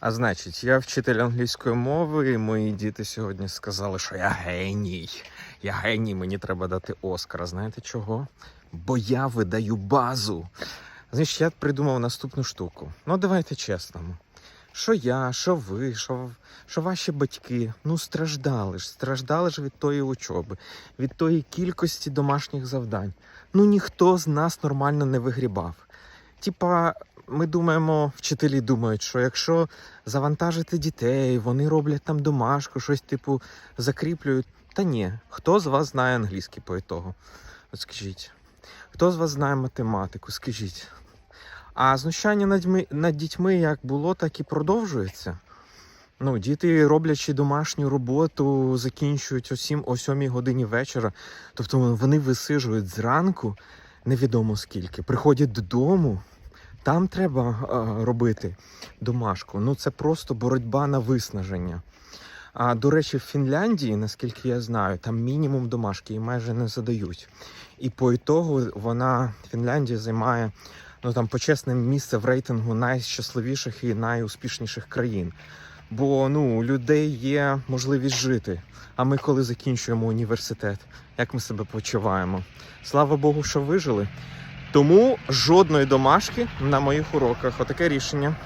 А значить, я вчитель англійської мови, і мої діти сьогодні сказали, що я геній. Я геній, мені треба дати Оскара. Знаєте чого? Бо я видаю базу. Значить, я придумав наступну штуку. Ну, давайте чесно. Що я, що ви, що, що ваші батьки, ну страждали ж, страждали ж від тої учоби, від тої кількості домашніх завдань. Ну ніхто з нас нормально не вигрібав. Типа, ми думаємо, вчителі думають, що якщо завантажити дітей, вони роблять там домашку, щось типу закріплюють. Та ні, хто з вас знає англійський по ітогу? От скажіть. Хто з вас знає математику? Скажіть. А знущання над, над дітьми як було, так і продовжується. Ну, діти, роблячи домашню роботу, закінчують о 7, о 7 годині вечора. Тобто вони висижують зранку, невідомо скільки, приходять додому. Там треба е, робити домашку. Ну це просто боротьба на виснаження. А до речі, в Фінляндії, наскільки я знаю, там мінімум домашки і майже не задають. І по ітогу вона Фінляндія займає ну там почесне місце в рейтингу найщасливіших і найуспішніших країн. Бо ну у людей є можливість жити. А ми, коли закінчуємо університет, як ми себе почуваємо? Слава Богу, що вижили. Тому жодної домашки на моїх уроках. Отаке рішення.